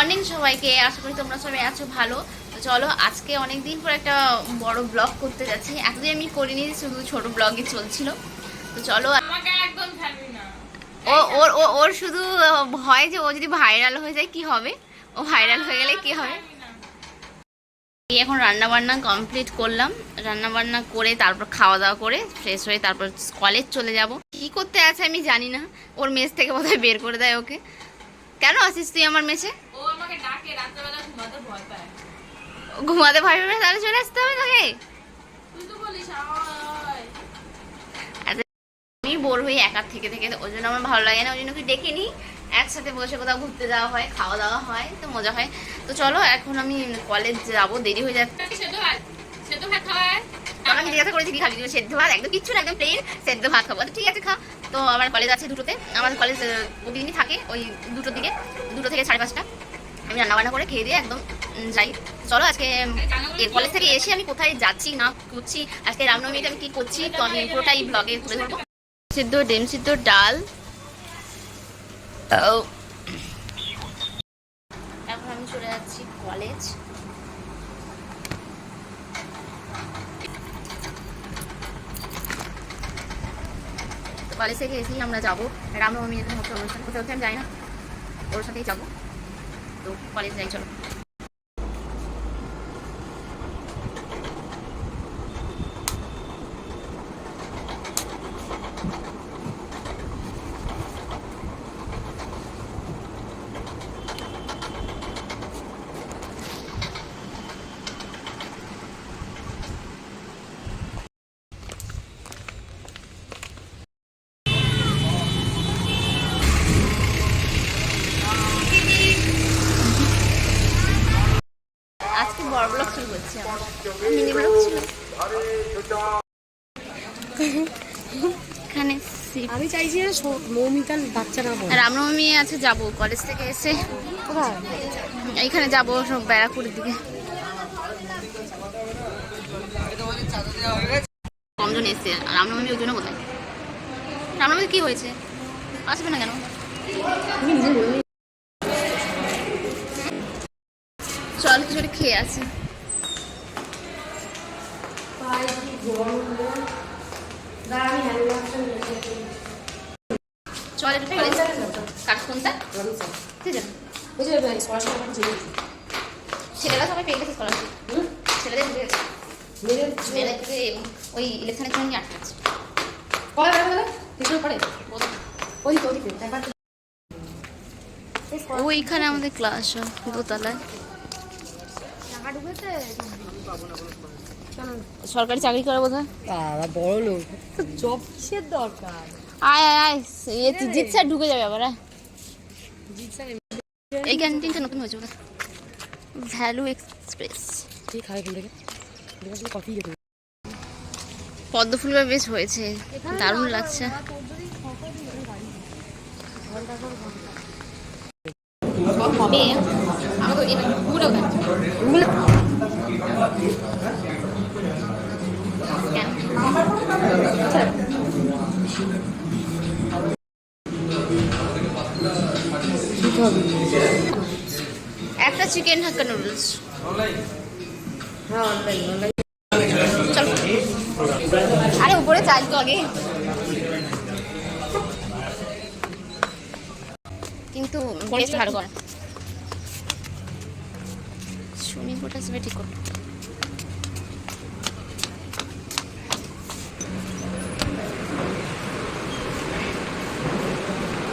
Morning সবাইকে। আশা করি তোমরা সবাই আছো ভালো। তো চলো আজকে অনেক দিন পর একটা বড় ব্লগ করতে যাচ্ছি। এতদিন আমি করিনি শুধু ছোট ব্লগই চলছিল। তো চলো ও ওর ও ওর শুধু ভয় যে ও যদি ভাইরাল হয়ে যায় কি হবে? ও ভাইরাল হয়ে গেলে কি হবে? এখন রান্না বান্না কমপ্লিট করলাম। রান্না বান্না করে তারপর খাওয়া দাওয়া করে ফ্রেশ হয়ে তারপর কলেজ চলে যাব। কি করতে আছে আমি জানি না। ওর মেস থেকে বোধহয় বের করে দেয় ওকে। কেন আসিস তুই আমার মেসে? ও আমাকে ডাকে রাত্রেবেলা ঘুমাতে ভয় পায়। ঘুমাতে ভয় পাবে? তাহলে চলে আসতে হবে তোকে? তুই তো বলিস আমি বোর হই একার থেকে থেকে ওই জন্য আমার ভালো লাগে না ওই জন্য কি ডেকে নিই? একসাথে বসে কোথাও ঘুরতে যাওয়া হয় খাওয়া দাওয়া হয় তো মজা হয়। তো চলো এখন আমি কলেজ যাব দেরি হয়ে যাচ্ছে। সেদ্ধ ভাত সেদ্ধ ভাত খাওয়ায় আমি জিজ্ঞাসা করেছি কি খাবি? সেদ্ধ ভাত? একদম কিচ্ছু না একদম প্লেন সেদ্ধ ভাত খাব। ঠিক আছে খা। তো আমার কলেজ আছে দুটোতে। আমার কলেজ প্রতিদিনই থাকে ওই দুটোর দিকে দুটো থেকে সাড়ে পাঁচটা। আমি রান্না বান্না করে খেয়ে দিয়ে একদম যাই। চলো আজকে কলেজ থেকে এসে আমি কোথায় যাচ্ছি, না করছি, আজকে রামনবমীতে আমি কি করছি, তো আমি পুরোটাই ব্লগে তুলে ধরবো। সিদ্ধ ডিম, সিদ্ধ ডাল। এখন আমি চলে যাচ্ছি কলেজ কলেজ থেকে এসেই আমরা যাব। রামনবমী অনুষ্ঠান কোথাও আমি যাই না। ওর সাথেই যাব। তো কলেজ যাই চলো আজকে বড় ব্লগ শুরু করছি এখানে আমি চাইছি মৌমিতার বাচ্চারা বল রামনবমী আছে যাব কলেজ থেকে এসে। এইখানে যাব ব্যারাকপুরের দিকে। কমজন এসছে। রামনবমী ওই জন্য কোথায়? রামনবমী কি হয়েছে? আসবে না কেন? চল কিছু খেয়ে আছে চল কার কোনটা ঠিক আছে। ওই যে সরাসরি আমার চলে গেছে। ছেলেরা সবাই পেয়ে গেছে স্কলারশিপ ছেলেদের ঢুকে গেছে মেয়েদেরকে ওই ইলেকশনের জন্য আটকে আছে। কয় বেলা বেলা কিছু পড়ে? ওই তো ওইখানে আমাদের ক্লাস দোতলায়। সরকারি চাকরি করে বোধ হয় বাবা বড় লোক। জব কিসের দরকার? আয় আয় আয়। এ জিৎ স্যার ঢুকে যাবে আবার আয়। জিৎ স্যার এই ক্যান্টিনটা নতুন হয়েছে বোধ ভ্যালু এক্সপ্রেস। ঠিক খাবে এখান থেকে? কফি পদ্ম ফুলটা বেশ হয়েছে। দারুণ লাগছে। আমাকে পুরো চিকেন হাক্কা নুডলস হ্যাঁ চলো। আরে উপরে চাল তো আগে। কিন্তু বেশ ভালো করে সুইমিং পুলটা সবাই ঠিক করো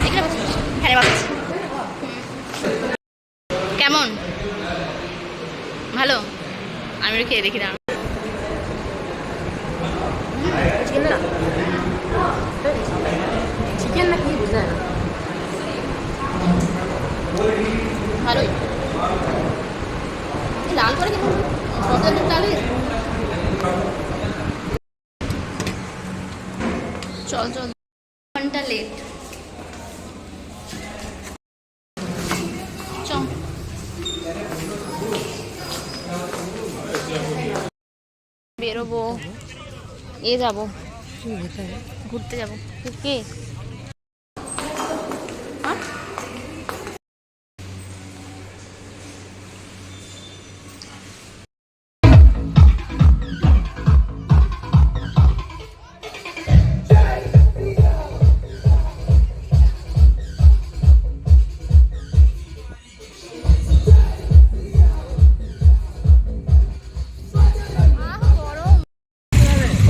এখানে বসে। বসে। হ্যাঁ। কেমন? ভালো। আমি খেয়ে দেখি না? চিকেন না কি না। ভালোই। এই লাল করে? চল চল। বেরোবো। এ যাব। ঘুরতে যাব। কে?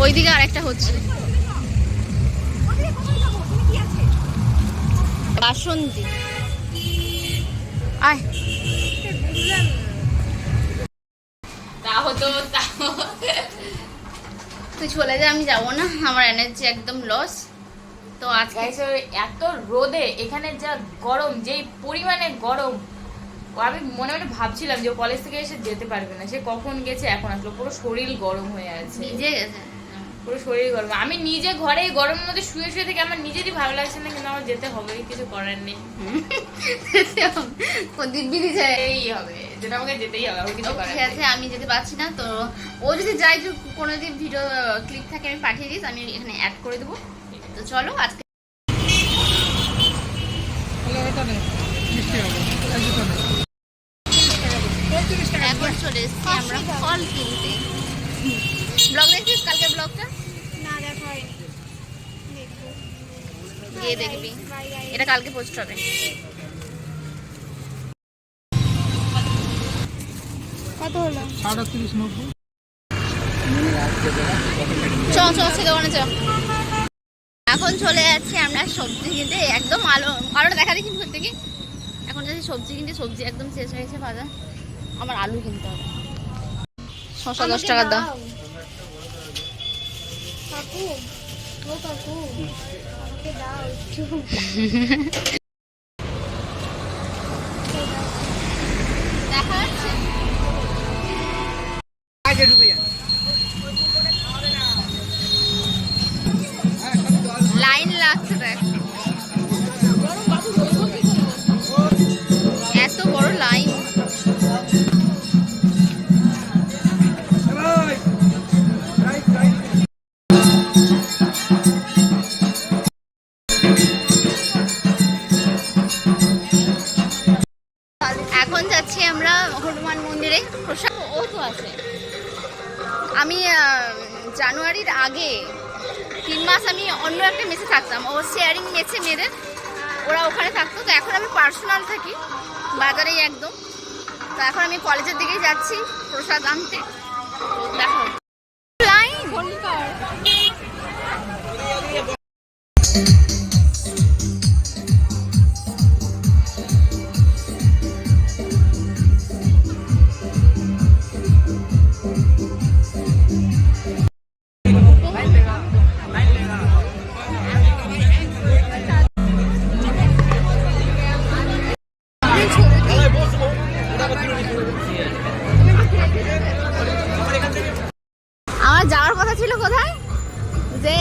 ওইদিকে আরেকটা হচ্ছে। বাসন্তী। আয়। হতো তাও তুই চলে যা আমি যাব না। আমার এনার্জি একদম লস তো আজকে এত রোদে এখানে যা গরম যেই পরিমাণে গরম আমি মনে মনে ভাবছিলাম যে কলেজ থেকে এসে যেতে পারবে না। সে কখন গেছে এখন আসলো। পুরো শরীর গরম হয়ে আছে। নিজে গেছে। পুরো শরীর গরম। আমি নিজে ঘরে গরমের মধ্যে শুয়ে শুয়ে থেকে আমার নিজেরই ভালো লাগছে না কিন্তু আমার যেতে হবে কিছু করার নেই। কোনদিন বিধি যায়। এই হবে যেটা আমাকে যেতেই হবে কিছু করার ঠিক আছে আমি যেতে পারছি না তো ও যদি যাই যে কোনো দিন ভিডিও ক্লিপ থাকে আমি পাঠিয়ে দিস আমি এখানে অ্যাড করে দেবো। তো চলো আজকে এখন চলে এসেছি আমরা ফল কিনতে। ব্লগ দেখছিস কালকে ব্লগটা? না দেখা হয়নি। দেখব। গিয়ে দেখবি। এটা কালকে পোস্ট হবে। কত হলো? চ চ সে দোকানে চ। এখন চলে যাচ্ছি আমরা সবজি কিনতে। একদম আলো আলোটা দেখা দেখি ঘুর থেকে এখন যাচ্ছি সবজি কিনতে। সবজি একদম শেষ হয়ে গেছে বাজার। আমার আলু কিনতে হবে। শশা দশ টাকার দাম কাকু ও কাকু আমাকে দাও। একটু আগে তিন মাস আমি অন্য একটা মেসে থাকতাম। ও শেয়ারিং মেসে মেয়েদের ওরা ওখানে থাকতো। তো এখন আমি পার্সোনাল থাকি, বাজারেই একদম। তো এখন আমি কলেজের দিকেই যাচ্ছি প্রসাদ আনতে। দেখো যে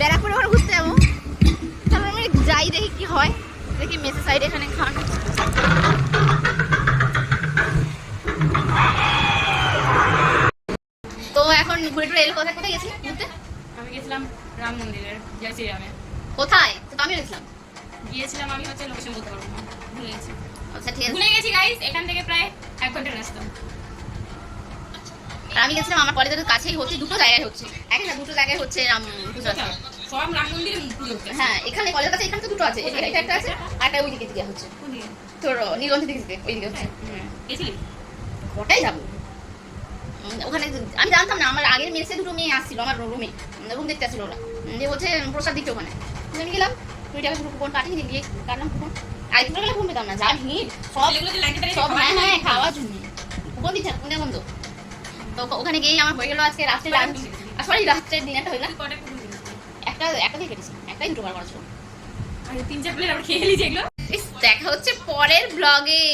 ব্যারাকপুরে ওখানে ঘুরতে যাব। তারপর আমি যাই দেখি কি হয়। দেখি মেসে সাইড এখানে খান। তো এখন ঘুরে টুরে এলো কোথায় কোথায় গেছি ঘুরতে? আমি গেছিলাম রাম মন্দিরে গেছি কোথায়? তো আমিও গেছিলাম। গিয়েছিলাম আমি হচ্ছে লোকেশন বলতে পারব ভুলে গেছি। আচ্ছা ঠিক আছে। ভুলে গেছি গাইস এখান থেকে প্রায় এক ঘণ্টার রাস্তা। আর আমি গেছিলাম আমার কলেজের কাছেই হচ্ছে দুটো জায়গায় হচ্ছে। এক না দুটো জায়গায় হচ্ছে রাম পুজো আছে। সব রাম মন্দিরে হ্যাঁ এখানে কলেজের কাছে এখানে তো দুটো আছে এটা একটা আছে আর একটা ওই দিকে হচ্ছে। তোর নীলগঞ্জের দিকে দিকে, ওই দিকে হচ্ছে গেছিলি? ওটাই যাব। ওখানে আমি জানতাম না আমার আগের মেসে দুটো মেয়ে আসছিল আমার রুমে রুম। দেখতে আসছিল ওরা। যে হচ্ছে প্রসাদ দিচ্ছে ওখানে। আমি গেলাম তুই টাকা কুপন কাটিয়ে গিয়ে কাটলাম কুপন। আর একটু গেলে কুপন পেতাম না যা ভিড় সব সব খাওয়া হ্যাঁ হ্যাঁ খাওয়ার জন্য। কুপন দিচ্ছে কুপন দেওয়া বন্ধ তো ওখানে গিয়েই আমার হয়ে গেল আজকে রাত্রে লাঞ্চ আসলে রাত্রের ডিনারটা হয়ে? একটা একটা দিয়ে কেটেছি। একটাই দুটো বার করা তিন চার প্লেট আবার খেয়ে নিলি যেগুলো দেখা হচ্ছে পরের ব্লগে